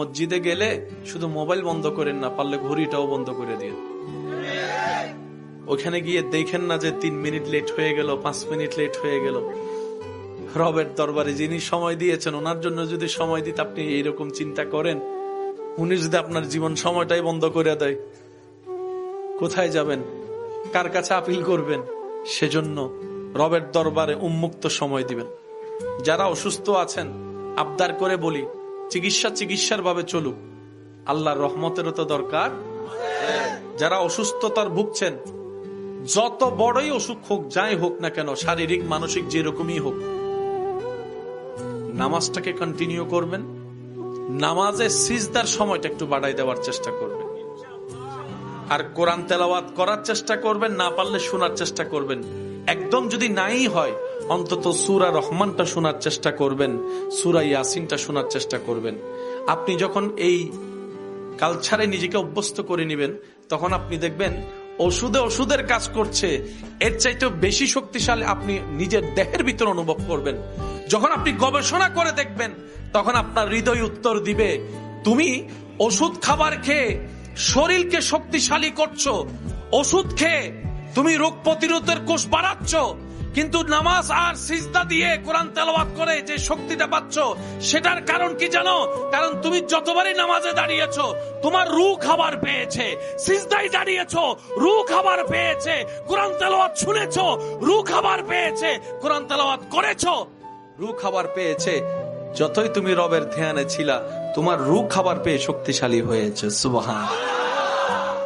মসজিদে গেলে শুধু মোবাইল বন্ধ করেন না, পারলে ঘড়িটাও বন্ধ করে দিন ওখানে গিয়ে দেখেন না যে তিন মিনিট লেট হয়ে গেল, পাঁচ মিনিট লেট হয়ে গেল। রবের দরবারে যিনি সময় দিয়েছেন, ওনার জন্য যদি সময় দিতে আপনি এইরকম চিন্তা করেন, উনি যদি আপনার জীবন সময়টাই বন্ধ করে দেয়, কোথায় যাবেন? কার কাছে আপিল করবেন? সেজন্য রবের দরবারে উন্মুক্ত সময় দিবেন। যারা অসুস্থ আছেন, আবদার করে বলি চিকিৎসা চিকিৎসার ভাবে চলুক। আল্লাহর রহমতেরও তো দরকার। যারা অসুস্থতার ভুগছেন, যত বড়ই অসুখ হোক, যাই হোক না কেন, শারীরিক, মানসিক, যেরকমই হোক, নামাজটাকে কন্টিনিউ করবেন। নামাজে সিজদার সময়টা একটু বাড়াই দেওয়ার চেষ্টা করবেন। আর কোরআন তেলাওয়াত করার চেষ্টা করবেন, না পারলে শোনার চেষ্টা করবেন। একদম যদি নাই হয়, অন্তত সুরা রহমানটা শোনার চেষ্টা করবেন, সুরা ইয়াসিনটা শোনার চেষ্টা করবেন। আপনি যখন এই কালচারে নিজেকে অভ্যস্ত করে নেবেন, তখন আপনি দেখবেন ওষুধে ওষুধের কাজ করছে। এর চাইতে বেশি শক্তিশালী আপনি নিজের দেহের ভিতর অনুভব করবেন। যখন আপনি গবেষণা করে দেখবেন, তখন আপনার হৃদয় উত্তর দিবে, তুমি ওষুধ খাবার খেয়ে শরীরকে শক্তিশালী করছ, ওষুধ খেয়ে তুমি রোগ প্রতিরোধের কোষ বাড়াচ্ছ কিন্তু নামাজ আর সিজদা দিয়ে কোরআন তেলাওয়াত করে যে শক্তিটা পাচ্ছ, সেটার কারণ কি জানো? কারণ তুমি যতবারই নামাজে দাঁড়িয়েছো, তোমার রু খাবার পেয়েছে সিজদাই দাঁড়িয়েছো রু খাবার পেয়েছে, কোরআন তেলাওয়াত শুনেছো রু খাবার পেয়েছে, কোরআন তেলাওয়াত করেছ রু খাবার পেয়েছে, যতই তুমি রবের ধ্যানে ছিলা, তোমার রু খাবার পেয়ে শক্তিশালী হয়েছে, সুবহান।